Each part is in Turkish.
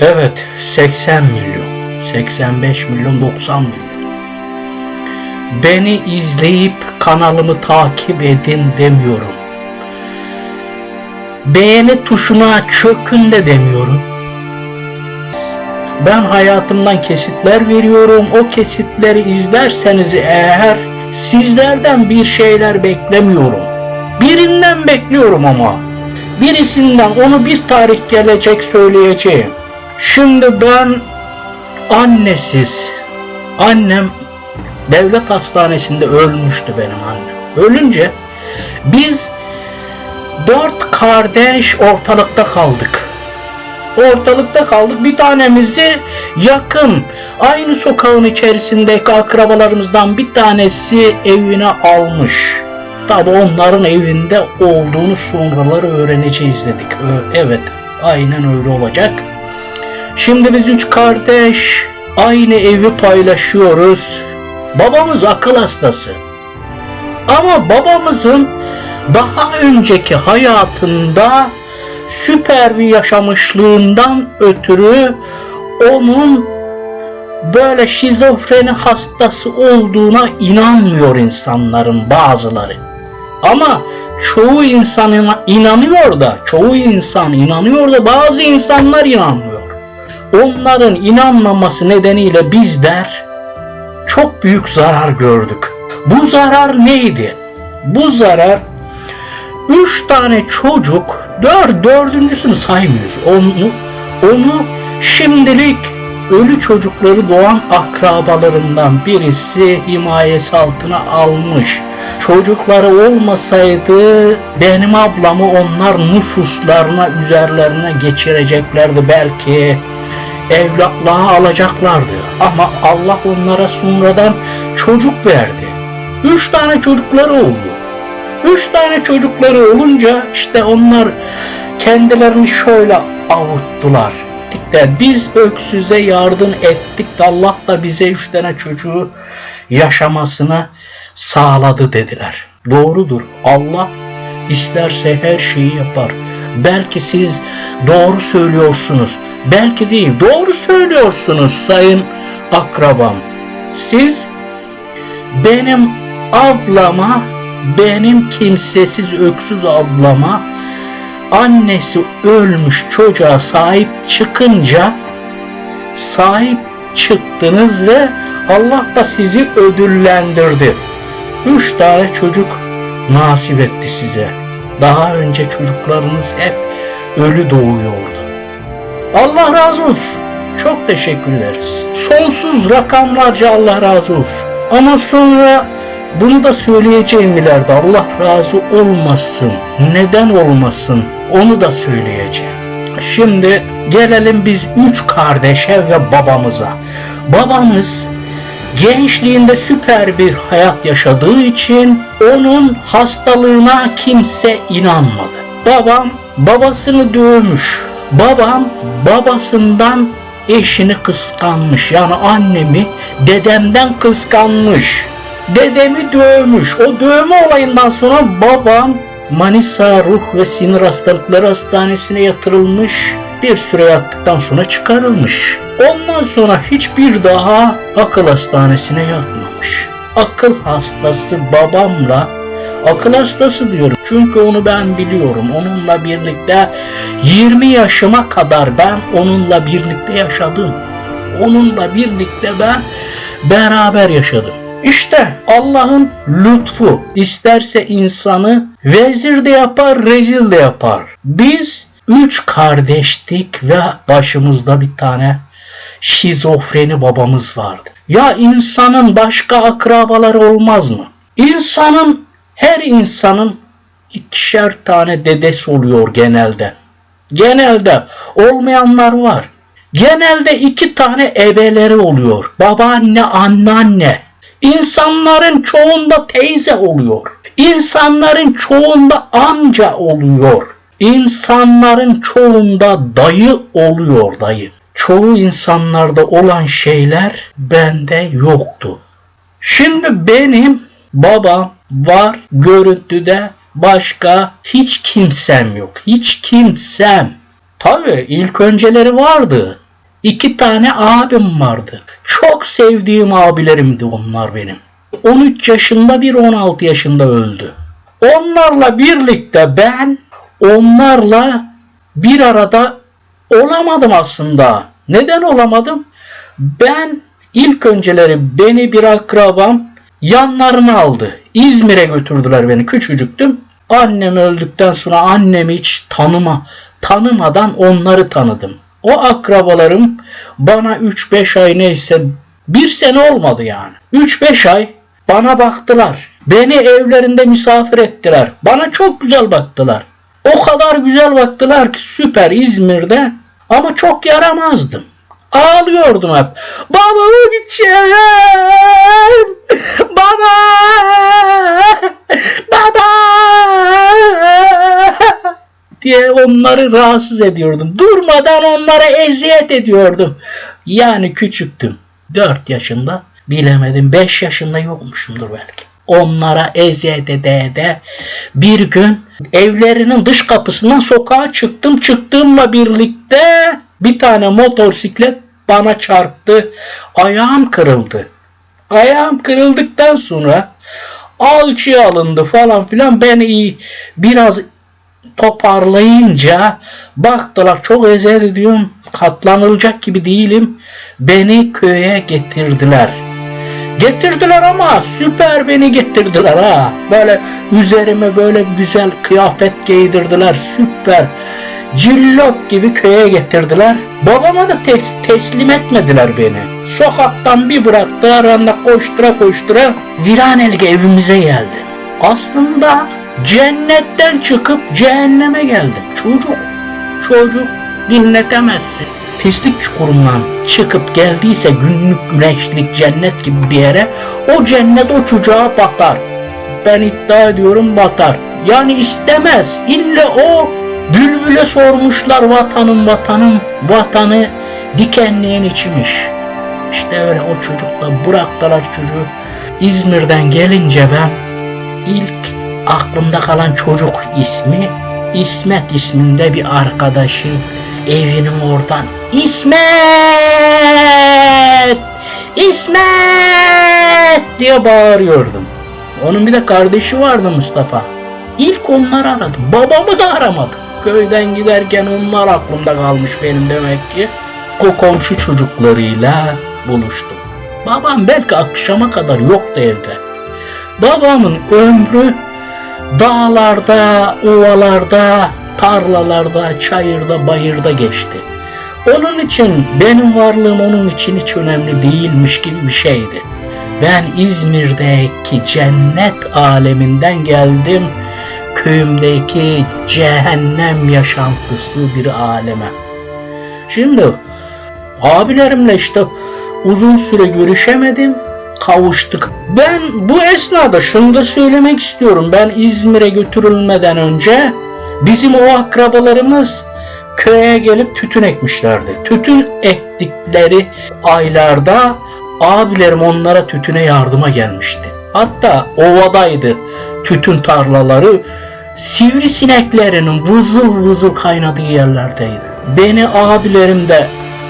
Evet 80 milyon, 85 milyon, 90 milyon. Beni izleyip kanalımı takip edin demiyorum. Beğeni tuşuna çökün de demiyorum. Ben hayatımdan kesitler veriyorum. O kesitleri izlerseniz eğer sizlerden bir şeyler beklemiyorum. Birinden bekliyorum ama. Birisinden onu bir tarih gelecek söyleyeceğim. Şimdi ben annesiz, annem devlet hastanesinde ölmüştü benim annem. Ölünce biz dört kardeş ortalıkta kaldık. Ortalıkta kaldık. Bir tanemizi yakın, aynı sokağın içerisindeki akrabalarımızdan bir tanesi evine almış. Tabi onların evinde olduğunu sonraları öğreneceğiz dedik. Evet, aynen öyle olacak. Şimdi biz üç kardeş aynı evi paylaşıyoruz. Babamız akıl hastası. Ama babamızın daha önceki hayatında süper bir yaşamışlığından ötürü onun böyle şizofreni hastası olduğuna inanmıyor insanların bazıları. Ama çoğu insan ina- inanıyor da, çoğu insan inanıyor da bazı insanlar inanmıyor. Onların inanmaması nedeniyle bizler çok büyük zarar gördük. Bu zarar neydi? Bu zarar üç tane çocuk, dört, dördüncüsünü saymıyoruz. Onu, onu şimdilik ölü çocukları doğan akrabalarından birisi himayesi altına almış. Çocukları olmasaydı benim ablamı onlar nüfuslarına, üzerlerine geçireceklerdi belki evlatlığa alacaklardı. Ama Allah onlara sonradan çocuk verdi. Üç tane çocukları oldu. Üç tane çocukları olunca işte onlar kendilerini şöyle avuttular. De biz öksüze yardım ettik de Allah da bize üç tane çocuğu yaşamasını sağladı dediler. Doğrudur. Allah isterse her şeyi yapar. Belki siz doğru söylüyorsunuz. Belki değil. Doğru söylüyorsunuz sayın akrabam. Siz benim ablama, benim kimsesiz öksüz ablama annesi ölmüş çocuğa sahip çıkınca sahip çıktınız ve Allah da sizi ödüllendirdi. Üç tane çocuk nasip etti size. Daha önce çocuklarınız hep ölü doğuyordu. Allah razı olsun. Çok teşekkür ederiz. Sonsuz rakamlarca Allah razı olsun. Ama sonra bunu da söyleyeceğim ileride. Allah razı olmasın. Neden olmasın? Onu da söyleyeceğim. Şimdi gelelim biz üç kardeşe ve babamıza. Babamız gençliğinde süper bir hayat yaşadığı için onun hastalığına kimse inanmadı. Babam babasını dövmüş. Babam babasından eşini kıskanmış. Yani annemi dedemden kıskanmış. Dedemi dövmüş. O dövme olayından sonra babam Manisa Ruh ve Sinir Hastalıkları Hastanesi'ne yatırılmış. Bir süre yattıktan sonra çıkarılmış. Ondan sonra hiçbir daha akıl hastanesine yatmamış. Akıl hastası babamla akıl hastası diyorum. Çünkü onu ben biliyorum. Onunla birlikte 20 yaşıma kadar ben onunla birlikte yaşadım. Onunla birlikte ben beraber yaşadım. İşte Allah'ın lütfu isterse insanı vezir de yapar, rezil de yapar. Biz üç kardeştik ve başımızda bir tane şizofreni babamız vardı. Ya insanın başka akrabaları olmaz mı? İnsanın, her insanın ikişer tane dedesi oluyor genelde. Genelde olmayanlar var. Genelde iki e ebeleri oluyor. Babaanne, anneanne. İnsanların çoğunda teyze oluyor. İnsanların çoğunda amca oluyor. İnsanların çoğunda dayı oluyor dayı. Çoğu insanlarda olan şeyler bende yoktu. Şimdi benim babam var görüntüde başka hiç kimsem yok. Hiç kimsem. Tabii ilk önceleri vardı. iki tane abim vardı. Çok sevdiğim abilerimdi onlar benim. 13 yaşında bir 16 yaşında öldü. Onlarla birlikte ben onlarla bir arada olamadım aslında. Neden olamadım? Ben ilk önceleri beni bir akrabam yanlarına aldı. İzmir'e götürdüler beni. Küçücüktüm. Annem öldükten sonra annemi hiç tanıma, tanımadan onları tanıdım. O akrabalarım bana 3-5 ay neyse bir sene olmadı yani. 3-5 ay bana baktılar. Beni evlerinde misafir ettiler. Bana çok güzel baktılar. O kadar güzel baktılar ki süper İzmir'de ama çok yaramazdım. Ağlıyordum hep. Babamı gideceğim. Baba. Baba. diye onları rahatsız ediyordum. Durmadan onlara eziyet ediyordum. Yani küçüktüm. 4 yaşında bilemedim 5 yaşında yokmuşumdur belki. Onlara eziyet ede ede bir gün evlerinin dış kapısından sokağa çıktım. Çıktığımla birlikte bir tane motosiklet bana çarptı. Ayağım kırıldı. Ayağım kırıldıktan sonra alçıya alındı falan filan. Ben iyi biraz toparlayınca baktılar çok eziyet ediyorum. Katlanılacak gibi değilim. Beni köye getirdiler. Getirdiler ama süper beni getirdiler ha. Böyle üzerime böyle güzel kıyafet giydirdiler. Süper. Cillop gibi köye getirdiler. Babama da te- teslim etmediler beni. Sokaktan bir bıraktılar. De koştura koştura Viraneli evimize geldim. Aslında cennetten çıkıp cehenneme geldim. Çocuk. Çocuk dinletemezsin pislik çukurundan çıkıp geldiyse günlük güneşlik cennet gibi bir yere o cennet o çocuğa batar. Ben iddia ediyorum batar. Yani istemez. İlle o bülbüle sormuşlar vatanım vatanım vatanı dikenliğin içimiş. İşte öyle o çocukla bıraktılar çocuğu. İzmir'den gelince ben ilk aklımda kalan çocuk ismi İsmet isminde bir arkadaşı evinin oradan İsmet! İsmet! diye bağırıyordum. Onun bir de kardeşi vardı Mustafa. İlk onları aradım. Babamı da aramadım. Köyden giderken onlar aklımda kalmış benim demek ki. O komşu çocuklarıyla buluştum. Babam belki akşama kadar yoktu evde. Babamın ömrü dağlarda, ovalarda, tarlalarda, çayırda, bayırda geçti. Onun için benim varlığım onun için hiç önemli değilmiş gibi bir şeydi. Ben İzmir'deki cennet aleminden geldim köyümdeki cehennem yaşantısı bir aleme. Şimdi abilerimle işte uzun süre görüşemedim kavuştuk. Ben bu esnada şunu da söylemek istiyorum. Ben İzmir'e götürülmeden önce bizim o akrabalarımız köye gelip tütün ekmişlerdi. Tütün ektikleri aylarda abilerim onlara tütüne yardıma gelmişti. Hatta ovadaydı tütün tarlaları sivrisineklerinin vızıl vızıl kaynadığı yerlerdeydi. Beni abilerim de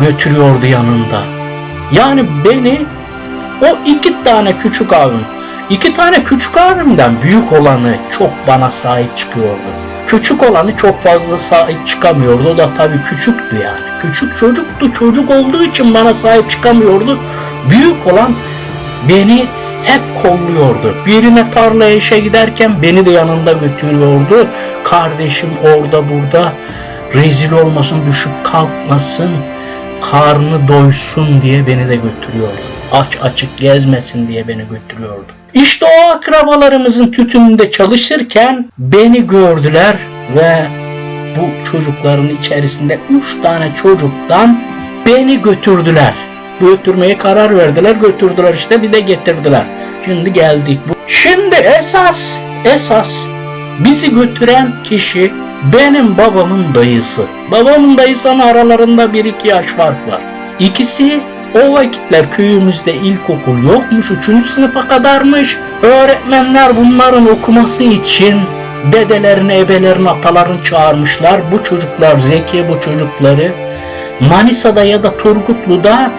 götürüyordu yanında. Yani beni o iki tane küçük abim, iki tane küçük abimden büyük olanı çok bana sahip çıkıyordu. Küçük olanı çok fazla sahip çıkamıyordu. O da tabii küçüktü yani. Küçük çocuktu. Çocuk olduğu için bana sahip çıkamıyordu. Büyük olan beni hep kolluyordu. Birine tarlaya işe giderken beni de yanında götürüyordu. Kardeşim orada burada rezil olmasın, düşüp kalkmasın, karnı doysun diye beni de götürüyordu. Aç açık gezmesin diye beni götürüyordu. İşte o akrabalarımızın tütününde çalışırken beni gördüler ve bu çocukların içerisinde üç tane çocuktan beni götürdüler. Götürmeye karar verdiler, götürdüler işte bir de getirdiler. Şimdi geldik. bu. Şimdi esas, esas bizi götüren kişi benim babamın dayısı. Babamın dayısının aralarında bir iki yaş fark var. İkisi o vakitler köyümüzde ilkokul yokmuş, üçüncü sınıfa kadarmış. Öğretmenler bunların okuması için dedelerini, ebelerini, atalarını çağırmışlar. Bu çocuklar zeki, bu çocukları Manisa'da ya da Turgutlu'da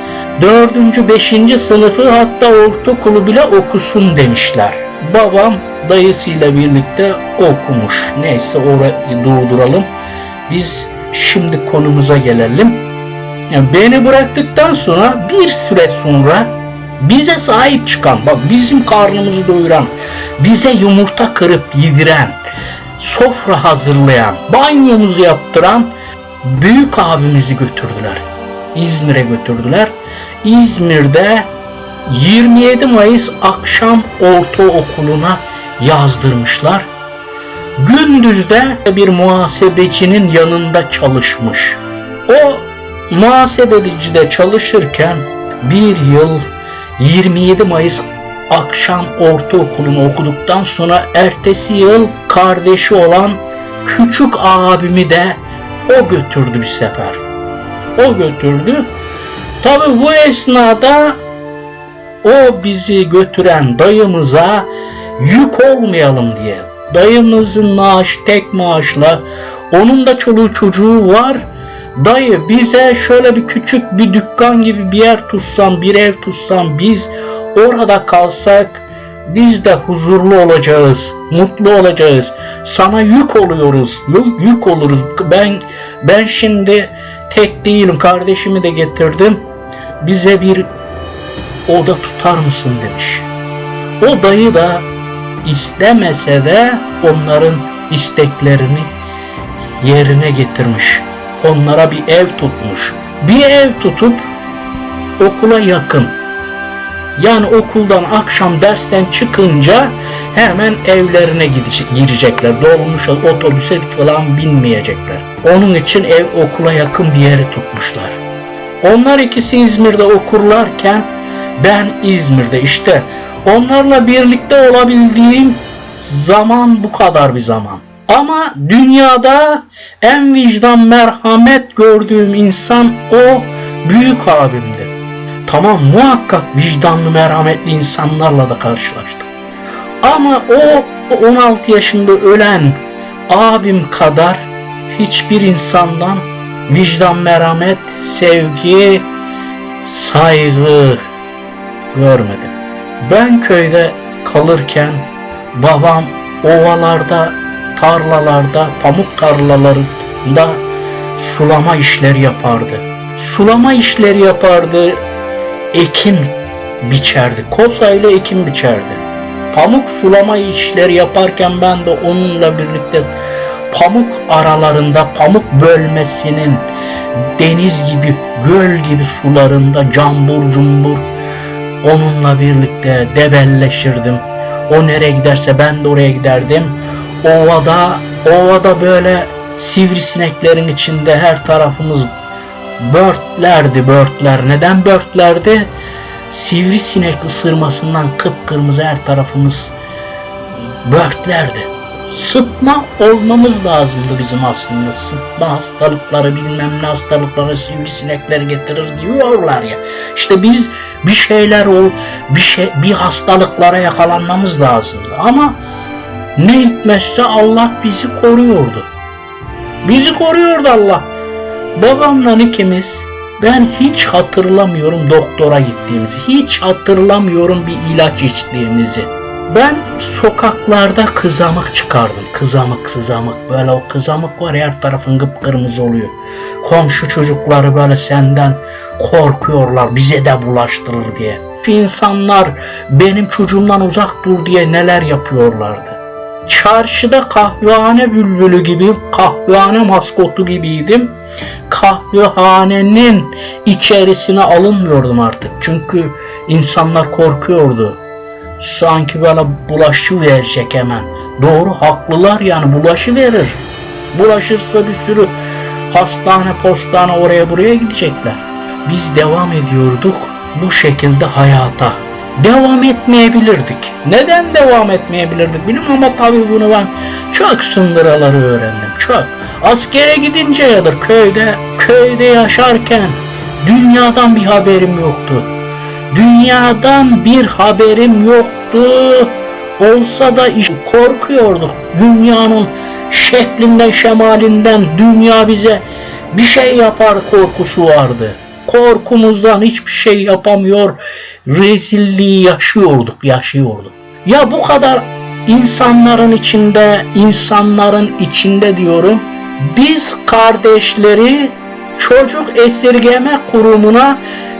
4. 5. sınıfı hatta ortaokulu bile okusun demişler. Babam dayısıyla birlikte okumuş. Neyse orayı durduralım. Biz şimdi konumuza gelelim. Yani beni bıraktıktan sonra bir süre sonra bize sahip çıkan, bak bizim karnımızı doyuran, bize yumurta kırıp yediren, sofra hazırlayan, banyomuzu yaptıran büyük abimizi götürdüler. İzmir'e götürdüler. İzmir'de 27 Mayıs akşam ortaokuluna yazdırmışlar. Gündüzde bir muhasebecinin yanında çalışmış. O muhasebecide çalışırken bir yıl 27 Mayıs akşam ortaokulunu okuduktan sonra ertesi yıl kardeşi olan küçük abimi de o götürdü bir sefer. O götürdü. Tabi bu esnada o bizi götüren dayımıza yük olmayalım diye. Dayımızın maaşı tek maaşla onun da çoluğu çocuğu var. Dayı bize şöyle bir küçük bir dükkan gibi bir yer tutsan, bir ev tutsan biz orada kalsak biz de huzurlu olacağız, mutlu olacağız. Sana yük oluyoruz, yük, oluruz. Ben ben şimdi tek değilim, kardeşimi de getirdim. Bize bir oda tutar mısın demiş. O dayı da istemese de onların isteklerini yerine getirmiş. Onlara bir ev tutmuş. Bir ev tutup okula yakın. Yani okuldan akşam dersten çıkınca hemen evlerine gidecek, girecekler. Dolmuş otobüse falan binmeyecekler. Onun için ev okula yakın bir yeri tutmuşlar. Onlar ikisi İzmir'de okurlarken ben İzmir'de işte onlarla birlikte olabildiğim zaman bu kadar bir zaman. Ama dünyada en vicdan merhamet gördüğüm insan o büyük abimdi. Tamam muhakkak vicdanlı merhametli insanlarla da karşılaştım. Ama o 16 yaşında ölen abim kadar hiçbir insandan vicdan, merhamet, sevgi, saygı görmedim. Ben köyde kalırken babam ovalarda, tarlalarda, pamuk tarlalarında sulama işleri yapardı. Sulama işleri yapardı, ekin biçerdi. Kosa ile ekin biçerdi. Pamuk sulama işleri yaparken ben de onunla birlikte pamuk aralarında, pamuk bölmesinin deniz gibi, göl gibi sularında cambur cumbur onunla birlikte debelleşirdim. O nereye giderse ben de oraya giderdim. Ovada, ovada böyle sivrisineklerin içinde her tarafımız börtlerdi börtler. Neden börtlerdi? Sivrisinek ısırmasından kıpkırmızı her tarafımız börtlerdi. Sıtma olmamız lazımdı bizim aslında. Sıtma hastalıkları bilmem ne hastalıkları sivrisinekler getirir diyorlar ya. İşte biz bir şeyler ol, bir şey, bir hastalıklara yakalanmamız lazımdı. Ama ne hikmetse Allah bizi koruyordu. Bizi koruyordu Allah. Babamla ikimiz ben hiç hatırlamıyorum doktora gittiğimizi. Hiç hatırlamıyorum bir ilaç içtiğimizi. Ben sokaklarda kızamık çıkardım. Kızamık kızamık. Böyle o kızamık var her tarafın kıpkırmızı oluyor. Komşu çocukları böyle senden korkuyorlar bize de bulaştırır diye. Şu insanlar benim çocuğumdan uzak dur diye neler yapıyorlardı. Çarşıda kahvehane bülbülü gibi, kahvehane maskotu gibiydim. Kahvehanenin içerisine alınmıyordum artık. Çünkü insanlar korkuyordu. Sanki böyle bulaşı verecek hemen. Doğru haklılar yani bulaşı verir. Bulaşırsa bir sürü hastane postane oraya buraya gidecekler. Biz devam ediyorduk bu şekilde hayata. Devam etmeyebilirdik. Neden devam etmeyebilirdik bilmiyorum ama tabii bunu ben çok sındıraları öğrendim. Çok. Askere gidince ya da köyde, köyde yaşarken dünyadan bir haberim yoktu. Dünyadan bir haberim yoktu. Olsa da iş, korkuyorduk. Dünyanın şeklinden, şemalinden dünya bize bir şey yapar korkusu vardı. Korkumuzdan hiçbir şey yapamıyor, rezilliği yaşıyorduk, yaşıyorduk. Ya bu kadar insanların içinde, insanların içinde diyorum, biz kardeşleri çocuk esirgeme kurumuna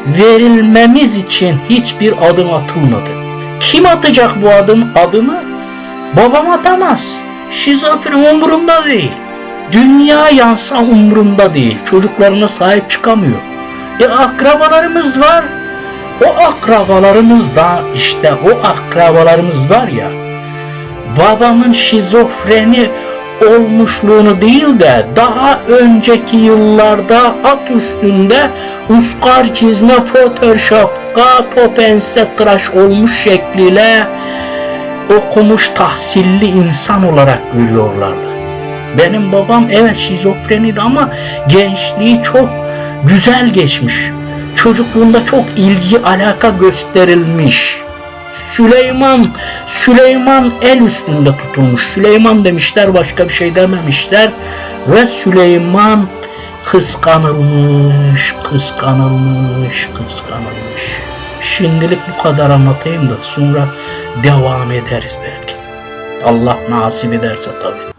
verilmemiz için hiçbir adım atılmadı. Kim atacak bu adım adımı? Babam atamaz. Şizofren umurunda değil. Dünya yansa umurunda değil. Çocuklarına sahip çıkamıyor. E akrabalarımız var. O akrabalarımız da işte o akrabalarımız var ya babamın şizofreni olmuşluğunu değil de daha önceki yıllarda at üstünde uskar çizme photoshop gato pense tıraş olmuş şekliyle okumuş tahsilli insan olarak görüyorlardı. Benim babam evet şizofreniydi ama gençliği çok güzel geçmiş. Çocukluğunda çok ilgi alaka gösterilmiş. Süleyman, Süleyman el üstünde tutulmuş. Süleyman demişler başka bir şey dememişler. Ve Süleyman kıskanılmış, kıskanılmış, kıskanılmış. Şimdilik bu kadar anlatayım da sonra devam ederiz belki. Allah nasip ederse tabii.